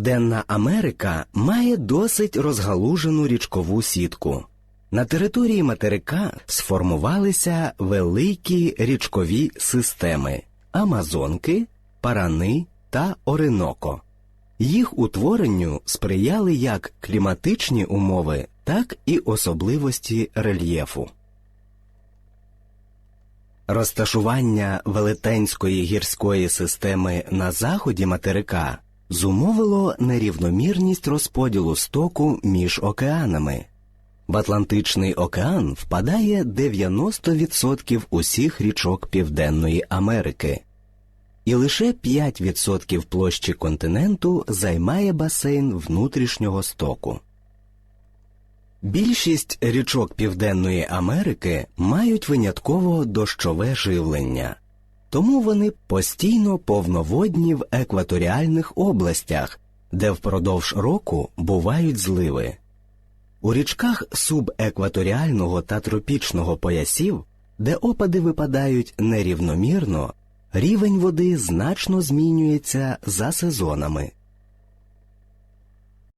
Південна Америка має досить розгалужену річкову сітку. На території материка сформувалися великі річкові системи Амазонки, Парани та Ориноко. Їх утворенню сприяли як кліматичні умови, так і особливості рельєфу. Розташування велетенської гірської системи на заході материка зумовило нерівномірність розподілу стоку між океанами. В Атлантичний океан впадає 90% усіх річок Південної Америки, і лише 5% площі континенту займає басейн внутрішнього стоку. Більшість річок Південної Америки мають винятково дощове живлення, тому вони постійно повноводні в екваторіальних областях, де впродовж року бувають зливи. У річках субекваторіального та тропічного поясів, де опади випадають нерівномірно, рівень води значно змінюється за сезонами.